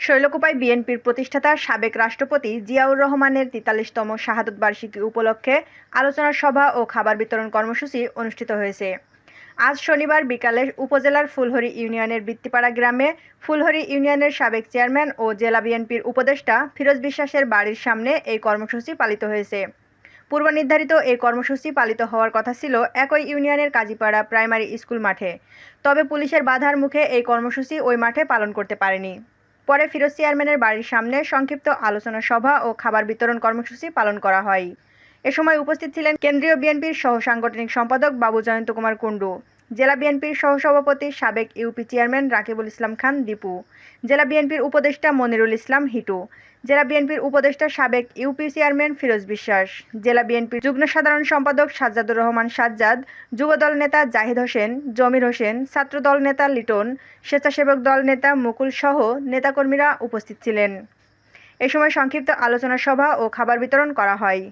শৈলকুপায় বিএনপির প্রতিষ্ঠাতা সাবেক রাষ্ট্রপতি জিয়াউর রহমানের তেতাল্লিশতম শাহাদত বার্ষিকী উপলক্ষে আলোচনা সভা ও খাবার বিতরণ কর্মসূচি অনুষ্ঠিত হয়েছে। আজ শনিবার বিকালে উপজেলার ফুলহরি ইউনিয়নের বৃত্তিপাড়া গ্রামে ফুলহরি ইউনিয়নের সাবেক চেয়ারম্যান ও জেলা বিএনপির উপদেষ্টা ফিরোজ বিশ্বাসের বাড়ির সামনে এই কর্মসূচি পালিত হয়েছে। পূর্ব নির্ধারিত এই কর্মসূচি পালিত হওয়ার কথা ছিল একই ইউনিয়নের কাজীপাড়া প্রাইমারি স্কুল মাঠে। তবে পুলিশের বাধার মুখে এই কর্মসূচি ওই মাঠে পালন করতে পারেনি। পরে ফিরোজ চেয়ারম্যানের বাড়ির সামনে সংক্ষিপ্ত আলোচনা সভা ও খাবার বিতরণ কর্মসূচি পালন করা হয়। এ সময় উপস্থিত ছিলেন কেন্দ্রীয় বিএনপির সহ সাংগঠনিক সম্পাদক বাবু জয়ন্ত কুমার কুণ্ডু। জেলা বিএনপির সহসভাপতি সাবেক ইউপি চেয়ারম্যান রাকিবুল ইসলাম খান, দীপু। জেলা বিএনপির উপদেষ্টা মনিরুল ইসলাম, হিটু। জেলা বিএনপির উপদেষ্টা সাবেক ইউপি চেয়ারম্যান ফিরোজ বিশ্বাস। জেলা বিএনপির যুগ্ম সাধারণ সম্পাদক সাজ্জাদুর রহমান সাজ্জাদ, যুবদল নেতা জাহিদ হোসেন, জমির হোসেন, ছাত্রদল নেতা লিটন, স্বেচ্ছাসেবক দল নেতা মুকুল সহ নেতাকর্মীরা উপস্থিত ছিলেন। এ সময় সংক্ষিপ্ত আলোচনা সভা ও খাবার বিতরণ করা হয়।